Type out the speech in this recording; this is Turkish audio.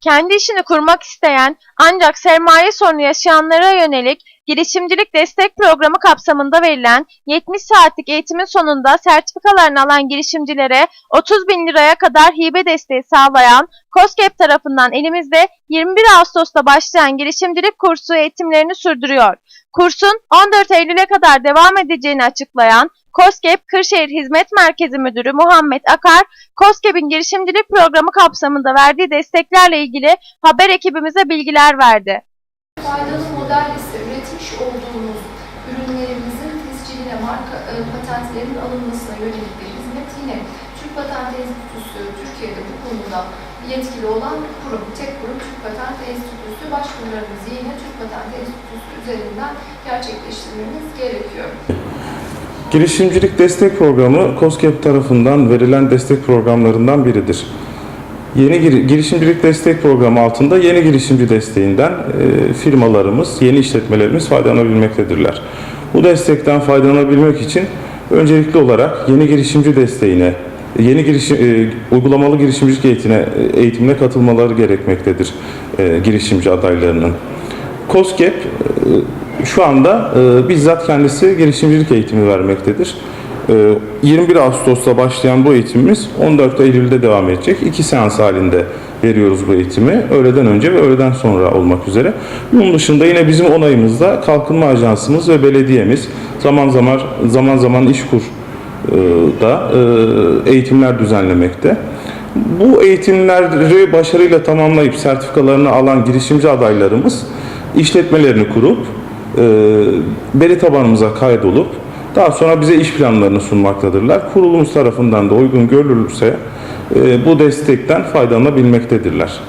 kendi işini kurmak isteyen ancak sermaye sorunu yaşayanlara yönelik girişimcilik destek programı kapsamında verilen 70 saatlik eğitimin sonunda sertifikalarını alan girişimcilere 30 bin liraya kadar hibe desteği sağlayan COSGAP tarafından elimizde 21 Ağustos'ta başlayan girişimcilik kursu eğitimlerini sürdürüyor. Kursun 14 Eylül'e kadar devam edeceğini açıklayan COSGAP Kırşehir Hizmet Merkezi Müdürü Muhammed Akar, COSGAP'in girişimcilik programı kapsamında verdiği desteklerle ilgili haber ekibimize bilgiler verdi. Faydalı model liste üretmiş olduğumuz ürünlerimizin tescilline, marka e, patentlerinin alınmasına yönelik bir hizmet yine Türk Patent Enstitüsü Türkiye'de bu konuda yetkili olan kurum, tek kurum Türk Patent Enstitüsü. Başvurularımızı yine Türk Patent Enstitüsü üzerinden gerçekleştirmemiz gerekiyor. Girişimcilik destek programı COSGAP tarafından verilen destek programlarından biridir. Yeni gir- girişimcilik destek programı altında yeni girişimci desteğinden e, firmalarımız, yeni işletmelerimiz faydalanabilmektedirler. Bu destekten faydalanabilmek için öncelikli olarak yeni girişimci desteğine, yeni girişim, e, uygulamalı girişimcilik eğitimine, eğitimine katılmaları gerekmektedir e, girişimci adaylarının. COSGAP e, şu anda e, bizzat kendisi girişimcilik eğitimi vermektedir. E, 21 Ağustos'ta başlayan bu eğitimimiz 14 Eylül'de devam edecek. İki seans halinde veriyoruz bu eğitimi. Öğleden önce ve öğleden sonra olmak üzere. Bunun dışında yine bizim onayımızda Kalkınma Ajansımız ve belediyemiz zaman zaman zaman zaman İşkur e, da e, eğitimler düzenlemekte. Bu eğitimleri başarıyla tamamlayıp sertifikalarını alan girişimci adaylarımız işletmelerini kurup e, veri tabanımıza kaydolup daha sonra bize iş planlarını sunmaktadırlar. Kurulumuz tarafından da uygun görülürse e, bu destekten faydalanabilmektedirler.